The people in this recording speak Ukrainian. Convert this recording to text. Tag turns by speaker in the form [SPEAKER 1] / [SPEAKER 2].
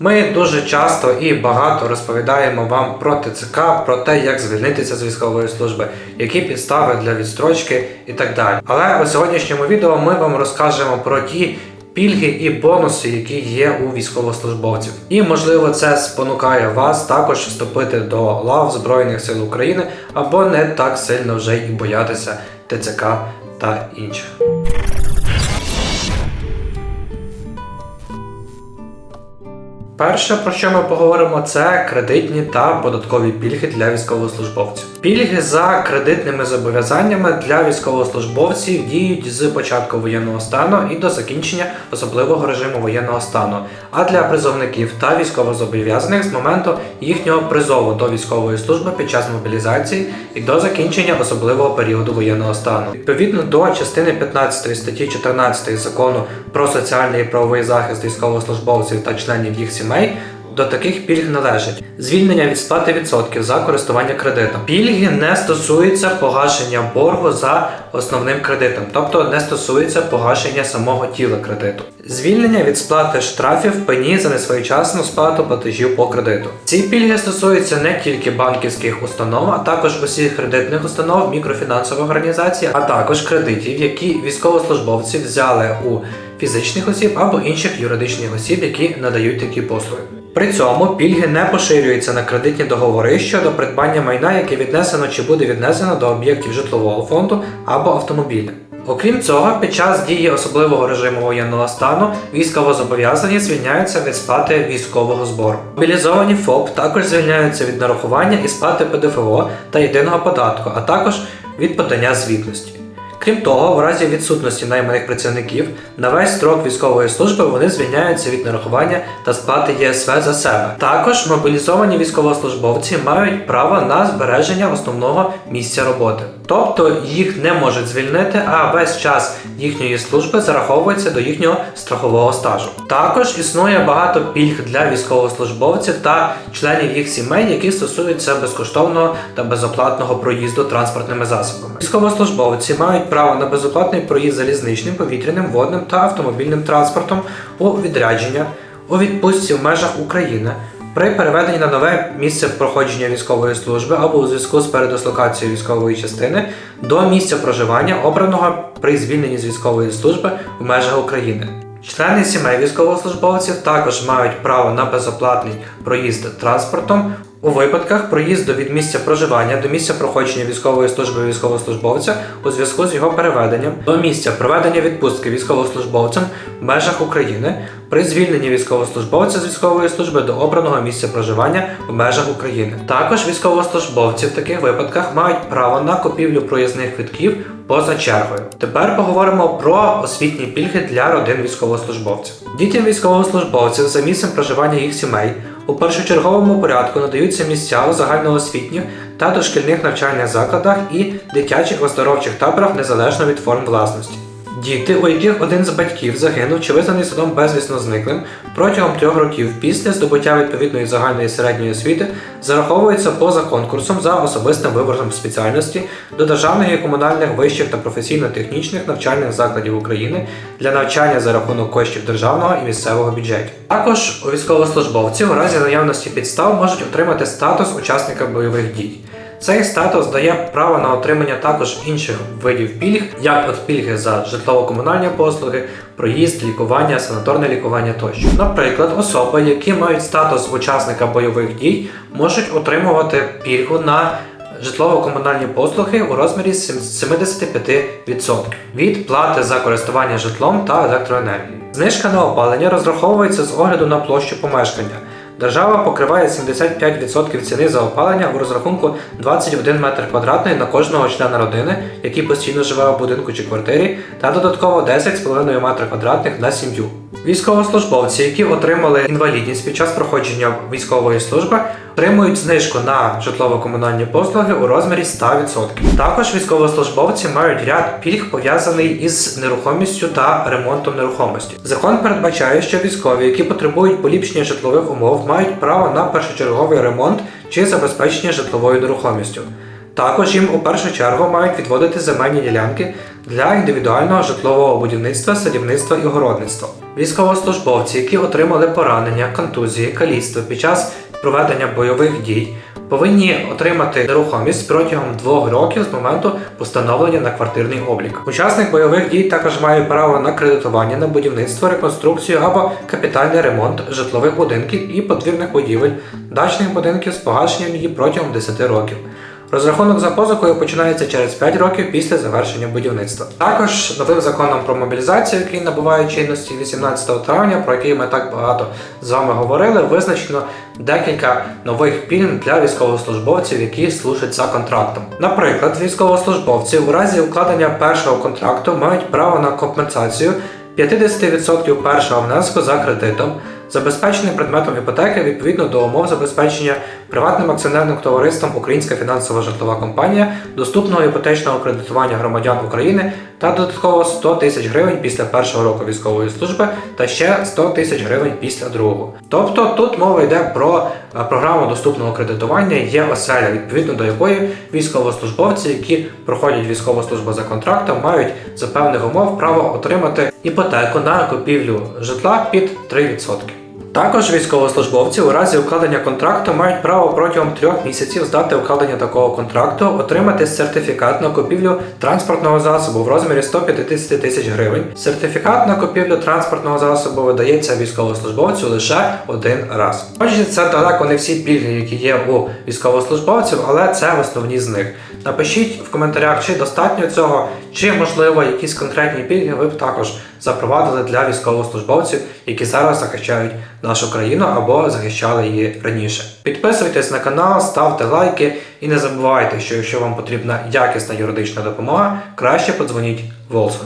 [SPEAKER 1] Ми дуже часто і багато розповідаємо вам про ТЦК, про те, як звільнитися з військової служби, які підстави для відстрочки і так далі. Але у сьогоднішньому відео ми вам розкажемо про ті пільги і бонуси, які є у військовослужбовців. І можливо це спонукає вас також вступити до лав Збройних сил України або не так сильно вже і боятися ТЦК та інших. Перше, про що ми поговоримо, це кредитні та податкові пільги для військовослужбовців. Пільги за кредитними зобов'язаннями для військовослужбовців діють з початку воєнного стану і до закінчення особливого режиму воєнного стану, а для призовників та військовозобов'язаних з моменту їхнього призову до військової служби під час мобілізації і до закінчення особливого періоду воєнного стану. Відповідно до частини 15 статті 14 закону про соціальний і правовий захист військовослужбовців та членів їх сімей. До таких пільг належить звільнення від сплати відсотків за користування кредитом. Пільги не стосуються погашення боргу за основним кредитом, тобто не стосується погашення самого тіла кредиту. Звільнення від сплати штрафів пені за несвоєчасну сплату платежів по кредиту. Ці пільги стосуються не тільки банківських установ, а також усіх кредитних установ, мікрофінансових організацій, а також кредитів, які військовослужбовці взяли у фізичних осіб або інших юридичних осіб, які надають такі послуги. При цьому пільги не поширюються на кредитні договори щодо придбання майна, яке віднесено чи буде віднесено до об'єктів житлового фонду або автомобіля. Окрім цього, під час дії особливого режиму воєнного стану військовозобов'язані звільняються від сплати військового збору. Мобілізовані ФОП також звільняються від нарахування і сплати ПДФО та єдиного податку, а також від подання звітності. Крім того, в разі відсутності найманих працівників на весь строк військової служби вони звільняються від нарахування та сплати ЄСВ за себе. Також мобілізовані військовослужбовці мають право на збереження основного місця роботи, тобто їх не можуть звільнити, а весь час їхньої служби зараховується до їхнього страхового стажу. Також існує багато пільг для військовослужбовців та членів їх сімей, які стосуються безкоштовного та безоплатного проїзду транспортними засобами. Військовослужбовці мають право на безоплатний проїзд залізничним, повітряним, водним та автомобільним транспортом у відрядження, у відпустці в межах України. При переведенні на нове місце проходження військової служби або у зв'язку з передислокацією військової частини до місця проживання, обраного при звільненні з військової служби в межах України. Члени сімей військовослужбовців також мають право на безоплатний проїзд транспортом у випадках проїзду від місця проживання до місця проходження військової служби військовослужбовця у зв'язку з його переведенням до місця проведення відпустки військовослужбовцям в межах України при звільненні військовослужбовця з військової служби до обраного місця проживання в межах України. Також військовослужбовці в таких випадках мають право на купівлю проїзних квитків поза чергою. Тепер поговоримо про освітні пільги для родин військовослужбовців. Дітям військовослужбовців за місцем проживання їх сімей у першочерговому порядку надаються місця у загальноосвітніх та дошкільних навчальних закладах і дитячих оздоровчих таборах незалежно від форм власності. Діти, у яких один з батьків загинув чи визнаний судом безвісно зниклим протягом трьох років після здобуття відповідної загальної середньої освіти, зараховуються поза конкурсом за особистим вибором спеціальності до державних і комунальних вищих та професійно-технічних навчальних закладів України для навчання за рахунок коштів державного і місцевого бюджетів. Також у військовослужбовців у разі наявності підстав можуть отримати статус учасника бойових дій. Цей статус дає право на отримання також інших видів пільг, як от пільги за житлово-комунальні послуги, проїзд, лікування, санаторне лікування тощо. Наприклад, особи, які мають статус учасника бойових дій, можуть отримувати пільгу на житлово-комунальні послуги у розмірі 75% від плати за користування житлом та електроенергією. Знижка на опалення розраховується з огляду на площу помешкання. Держава покриває 75% ціни за опалення у розрахунку 21 метр квадратний на кожного члена родини, який постійно живе у будинку чи квартирі, та додатково 10,5 метр квадратних на сім'ю. Військовослужбовці, які отримали інвалідність під час проходження військової служби, отримують знижку на житлово-комунальні послуги у розмірі 100%. Також військовослужбовці мають ряд пільг пов'язаний із нерухомістю та ремонтом нерухомості. Закон передбачає, що військові, які потребують поліпшення житлових умов, мають право на першочерговий ремонт чи забезпечення житловою нерухомістю. Також їм у першу чергу мають відводити земельні ділянки для індивідуального житлового будівництва, садівництва і городництва. Військовослужбовці, які отримали поранення, контузії, каліцтво під час проведення бойових дій, повинні отримати нерухомість протягом двох років з моменту постановлення на квартирний облік. Учасник бойових дій також має право на кредитування на будівництво, реконструкцію або капітальний ремонт житлових будинків і подвірних будівель, дачних будинків з погашенням її протягом 10 років. Розрахунок за позикою починається через 5 років після завершення будівництва. Також новим законом про мобілізацію, який набуває чинності 18 травня, про який ми так багато з вами говорили, визначено декілька нових пільг для військовослужбовців, які служать за контрактом. Наприклад, військовослужбовці у разі укладення першого контракту мають право на компенсацію 50% першого внеску за кредитом, забезпечений предметом іпотеки відповідно до умов забезпечення приватним акціонерним товариством Українська фінансова житлова компанія доступного іпотечного кредитування громадян України та додатково 100 тисяч гривень після першого року військової служби та ще 100 тисяч гривень після другого. Тобто тут мова йде про е, програму доступного кредитування є оселя, відповідно до якої військовослужбовці, які проходять військову службу за контрактом, мають за певних умов право отримати іпотеку на купівлю житла під 3%. Також військовослужбовці у разі укладення контракту мають право протягом трьох місяців з дати укладення такого контракту отримати сертифікат на купівлю транспортного засобу в розмірі 150 тисяч гривень. Сертифікат на купівлю транспортного засобу видається військовослужбовцю лише один раз. Отже, це далеко не всі пільги, які є у військовослужбовців, але це основні з них. Напишіть в коментарях, чи достатньо цього, чи можливо якісь конкретні пільги ви б також запровадили для військовослужбовців, які зараз захищають нашу країну або захищали її раніше. Підписуйтесь на канал, ставте лайки і не забувайте, що якщо вам потрібна якісна юридична допомога, краще подзвоніть Волсу.